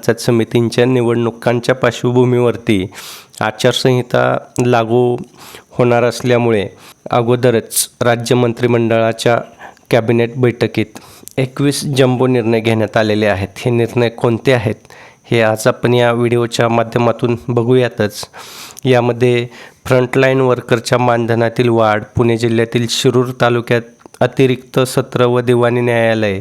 पंचायत समितींच्या निवडणुकांच्या पार्श्वभूमीवरती आचारसंहिता लागू होणार असल्यामुळे अगोदरच राज्य मंत्रिमंडळाच्या कॅबिनेट बैठकीत एकवीस जम्बो निर्णय घेण्यात आलेले आहेत. हे निर्णय कोणते आहेत? हे आज आपण या व्हिडिओच्या माध्यमातून बघूयातच. यामध्ये फ्रंटलाईन वर्करच्या मानधनातील वाढ पुणे जिल्ह्यातील शिरूर तालुक्यात अतिरिक्त सत्र व दिवाणी न्यायालय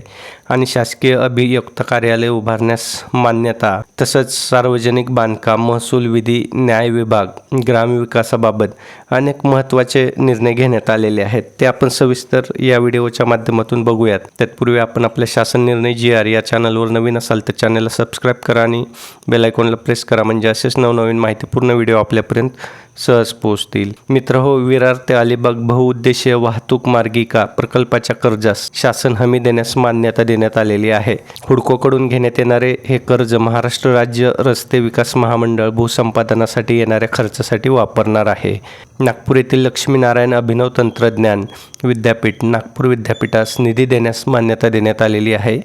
आणि शासकीय अभियुक्त कार्यालय उभारण्यास मान्यता तसंच सार्वजनिक बांधकाम महसूल विधी न्याय विभाग ग्रामविकासाबाबत अनेक महत्त्वाचे निर्णय घेण्यात आलेले आहेत. ते आपण सविस्तर या व्हिडिओच्या माध्यमातून बघूयात. तत्पूर्वी आपण आपल्या शासन निर्णय जी आर या चॅनलवर नवीन असाल तर चॅनलला सबस्क्राईब करा आणि बेलायकॉनला प्रेस करा म्हणजे असेच नवनवीन माहितीपूर्ण व्हिडिओ आपल्यापर्यंत सहज पोहोचतील. मित्र हो विरार ते अलिबाग बहुउद्देशीय वाहतूक मार्गिका प्रकल्पाच्या कर्जास शासन हमी देण्यास मान्यता देण्यात आलेली आहे. हुडकोकडून घेण्यात येणारे हे कर्ज महाराष्ट्र राज्य रस्ते विकास महामंडळ भूसंपादनासाठी येणाऱ्या खर्चासाठी वापरणार आहे. नागपूर येथील लक्ष्मीनारायण अभिनव तंत्रज्ञान विद्यापीठ नागपूर विद्यापीठास निधी देण्यास मान्यता देण्यात आलेली आहे.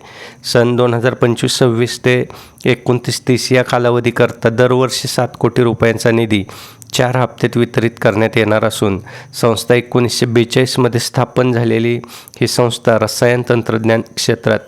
सन दोन हजार पंचवीस सव्वीस ते एकोणतीस तीस या कालावधीकरता दरवर्षी सात कोटी रुपयांचा निधी चार हप्त्यात वितरित करण्यात येणार असून संस्था एकोणीसशे बेचाळीसमध्ये स्थापन झालेली ही संस्था रसायन तंत्रज्ञान क्षेत्रात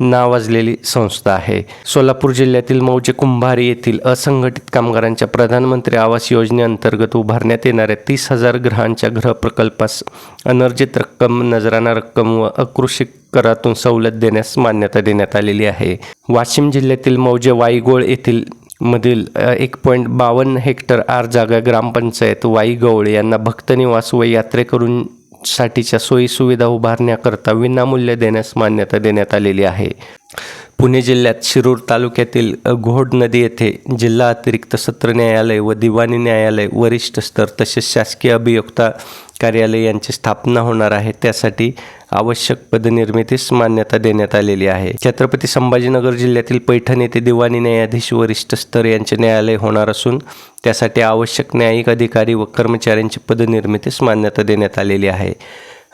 नावाजलेली संस्था आहे. सोलापूर जिल्ह्यातील मौजे कुंभारी येथील असंघटित कामगारांच्या प्रधानमंत्री आवास योजनेअंतर्गत उभारण्यात येणाऱ्या तीस हजार ग्रहांच्या गृह प्रकल्पास अनर्जित रक्कम नजराना रक्कम व अकृषिक करातून सवलत देण्यास मान्यता देण्यात आलेली आहे. वाशिम जिल्ह्यातील मौजे वाईगोळ येथील मधील एक पॉईंट बावन्न हेक्टर आर जागा ग्रामपंचायत वाई गवळे यांना भक्तनिवास व यात्रेकरूंसाठीच्या सोयीसुविधा उभारण्याकरता विनामूल्य देण्यास मान्यता देण्यात आलेली आहे. पुणे जिल्ह्यात शिरूर तालुक्यातील घोड नदी येथे जिल्हा अतिरिक्त सत्र न्यायालय व दिवाणी न्यायालय वरिष्ठ स्तर तसेच शासकीय अभियोक्ता कार्यालय यांची स्थापना होणार आहे. त्यासाठी आवश्यक पदनिर्मितीस मान्यता देण्यात आलेली आहे. छत्रपती संभाजीनगर जिल्ह्यातील पैठण येथे दिवाणी न्यायाधीश वरिष्ठ स्तर यांचे न्यायालय होणार असून त्यासाठी आवश्यक न्यायिक अधिकारी व कर्मचाऱ्यांची पदनिर्मितीस मान्यता देण्यात आलेली आहे.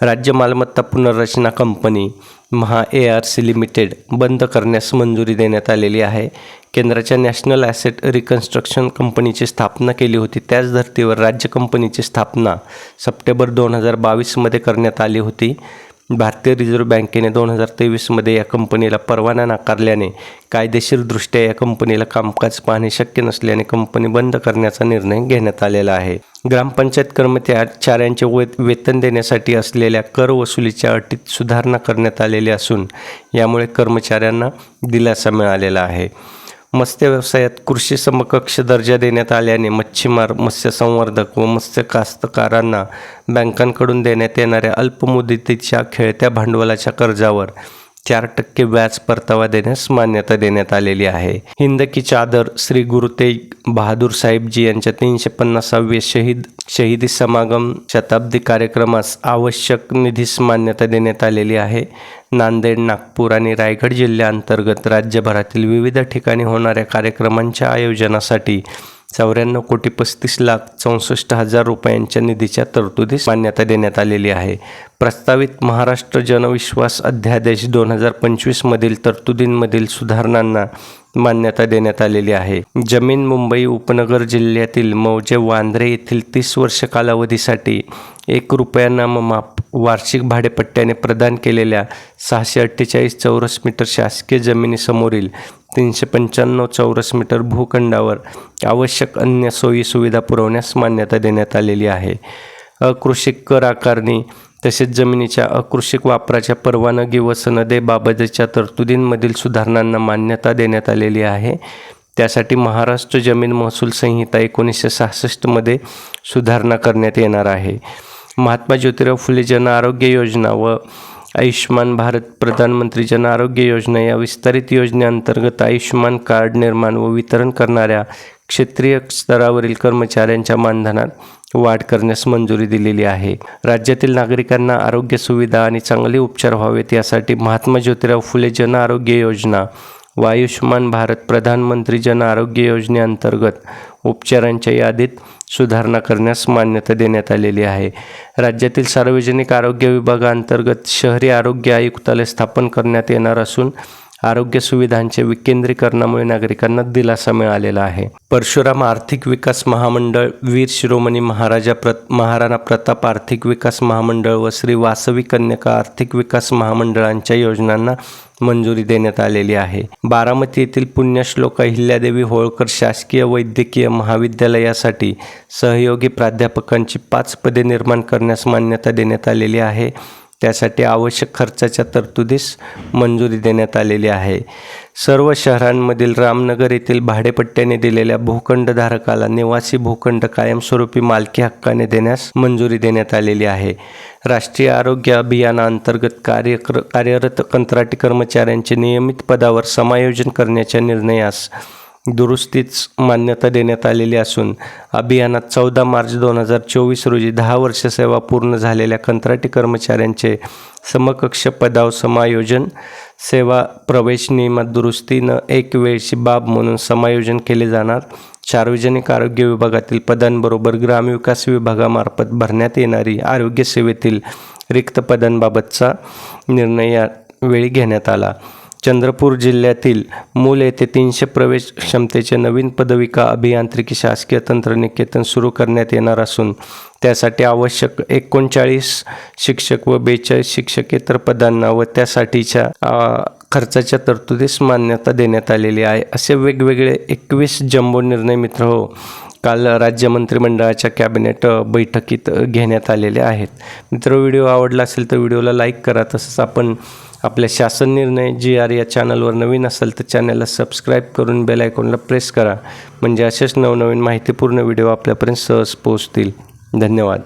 राज्य मालमत्ता पुनर्रचना company Maha A R C limited बंद करण्यास मंजुरी देण्यात आलेली आहे. केंद्राच्या नॅशनल ॲसेट रिकन्स्ट्रक्शन कंपनीची स्थापना केली होती. त्याच धर्तीवर राज्य कंपनीची स्थापना सप्टेंबर दोन हजार बावीसमध्ये करण्यात आली होती. भारतीय रिझर्व्ह बँकेने दोन हजार तेवीसमध्ये या कंपनीला परवाना नाकारल्याने कायदेशीरदृष्ट्या या कंपनीला कामकाज पाहणे शक्य नसल्याने कंपनी बंद करण्याचा निर्णय घेण्यात आलेला आहे. ग्रामपंचायत कर्मचाऱ्यांचे वे वेतन देण्यासाठी असलेल्या कर वसुलीच्या अटीत सुधारणा करण्यात आलेली असून यामुळे कर्मचाऱ्यांना दिलासा मिळालेला आहे. मत्स्य व्यवसायात कृषी समकक्ष दर्जा देण्यात आल्याने मच्छीमार मत्स्यसंवर्धक व मत्स्य कास्तकारांना बँकांकडून देण्यात येणाऱ्या अल्पमुदतीच्या खेळत्या भांडवलाच्या कर्जावर चार टक्के व्याज परतावा देण्यास मान्यता देण्यात आलेली आहे. हिंद की चादर श्री गुरु तेग बहादूर साहेबजी यांच्या तीनशे पन्नासावे शहीद शहीदी समागम शताब्दी कार्यक्रमास आवश्यक निधीस मान्यता देण्यात आलेली आहे. नांदेड नागपूर आणि रायगड जिल्ह्याअंतर्गत राज्यभरातील विविध ठिकाणी होणाऱ्या कार्यक्रमांच्या आयोजनासाठी चौऱ्याण्णव कोटी पस्तीस लाख चौसष्ट हजार रुपयांच्या निधीच्या तरतुदीस मान्यता देण्यात आलेली आहे. प्रस्तावित महाराष्ट्र जनविश्वास अध्यादेश दोन हजार पंचवीसमधील तरतुदींमधील सुधारणांना मान्यता देण्यात आलेली आहे. जमीन मुंबई उपनगर जिल्ह्यातील मौजे वांद्रे येथील तीस वर्ष कालावधीसाठी एक रुपया नाममाप वार्षिक भाडेपट्ट्याने प्रदान केलेल्या सहाशे अठ्ठेचाळीस चौरस मीटर शासकीय जमिनीसमोरील तीनशे पंच्याण्णव चौरस मीटर भूखंडावर आवश्यक अन्य सोयी सुविधा पुरवण्यास मान्यता देण्यात आलेली आहे. अकृषिक कर आकारणी तसेच जमिनीच्या अकृषिक वापराच्या परवानगी व सनदेबाबतच्या तरतुदींमधील सुधारणांना मान्यता देण्यात आलेली आहे. त्यासाठी महाराष्ट्र जमीन महसूल संहिता एकोणीसशे सहासष्टमध्ये सुधारणा करण्यात येणार आहे. महात्मा ज्योतिराव फुले जन आरोग्य योजना व आयुष्यमान भारत प्रधानमंत्री जन आरोग्य योजना या विस्तारित योजनेअंतर्गत आयुष्यमान कार्ड निर्माण व वितरण करणाऱ्या क्षेत्रीय स्तरावरील कर्मचाऱ्यांच्या मानधनात वाढ करण्यास मंजुरी दिलेली आहे. राज्यातील नागरिकांना आरोग्य सुविधा आणि चांगले उपचार व्हावेत यासाठी महात्मा ज्योतिराव फुले जन आरोग्य योजना व आयुष्यमान भारत प्रधानमंत्री जन आरोग्य योजनेअंतर्गत उपचारांच्या यादीत सुधारणा करण्यास मान्यता देण्यात आलेली आहे. राज्यातील सार्वजनिक आरोग्य विभागाअंतर्गत शहरी आरोग्य आयुक्तालय स्थापन करण्यात येणार असून आरोग्य सुविधांचे विकेंद्रीकरणामुळे नागरिकांना दिलासा मिळालेला आहे. परशुराम आर्थिक विकास महामंडळ वीर शिरोमणी महाराजा प्र महाराणा प्रताप आर्थिक विकास महामंडळ व श्री वासवी कन्यका आर्थिक विकास महामंडळांच्या योजनांना मंजुरी देण्यात आलेली आहे. बारामती येथील पुण्यश्लोक अहिल्यादेवी होळकर शासकीय वैद्यकीय महाविद्यालयासाठी सहयोगी प्राध्यापकांची पाच पदे निर्माण करण्यास मान्यता देण्यात आलेली आहे. त्यासाठी आवश्यक खर्चाच्या तरतुदीस मंजुरी देण्यात आलेली आहे. सर्व शहरांमधील रामनगर येथील भाडेपट्ट्याने दिलेल्या भूखंडधारकाला निवासी भूखंड कायमस्वरूपी मालकी हक्काने देण्यास मंजुरी देण्यात आलेली आहे. राष्ट्रीय आरोग्य अभियानाअंतर्गत कार्य कार्यरत कंत्राटी कर्मचाऱ्यांचे नियमित पदावर समायोजन करण्याच्या निर्णयास दुरुस्तीच मान्यता देण्यात आलेली असून अभियानात चौदा मार्च दोन हजार चोवीस रोजी दहा वर्ष सेवा पूर्ण झालेल्या कंत्राटी कर्मचाऱ्यांचे समकक्ष पदाव समायोजन सेवा प्रवेश नियमात दुरुस्तीनं एक वेळची बाब म्हणून समायोजन केले जाणार. सार्वजनिक आरोग्य विभागातील पदांबरोबर ग्रामविकास विभागामार्फत भरण्यात येणारी आरोग्य सेवेतील रिक्त पदांबाबतचा निर्णय यावेळी घेण्यात आला. चंद्रपूर जिल्ह्यातील मूल येथे तीनशे प्रवेश क्षमतेचे नवीन पदविका अभियांत्रिकी शासकीय तंत्रनिकेतन सुरू करण्यात येणार असून त्यासाठी आवश्यक एकोणचाळीस शिक्षक व बेचाळीस शिक्षकेतर पदांना व त्यासाठीच्या खर्चाच्या तरतुदीस मान्यता देण्यात आलेली आहे. असे वेगवेगळे एकवीस जम्बो निर्णय मित्र हो काल राज्य मंत्रिमंडळाच्या कॅबिनेट बैठकीत घेण्यात आलेले आहेत. मित्र व्हिडिओ आवडला असेल तर व्हिडिओला लाईक करा. तसंच आपण आपल्या शासन निर्णय जी आर या चॅनलवर नवीन असेल तर चॅनलला सबस्क्राईब करून बेल आयकॉनला प्रेस करा. म्हणजे असेच नवनवीन माहितीपूर्ण व्हिडिओ आपल्यापर्यंत सहज पोहोचतील. धन्यवाद.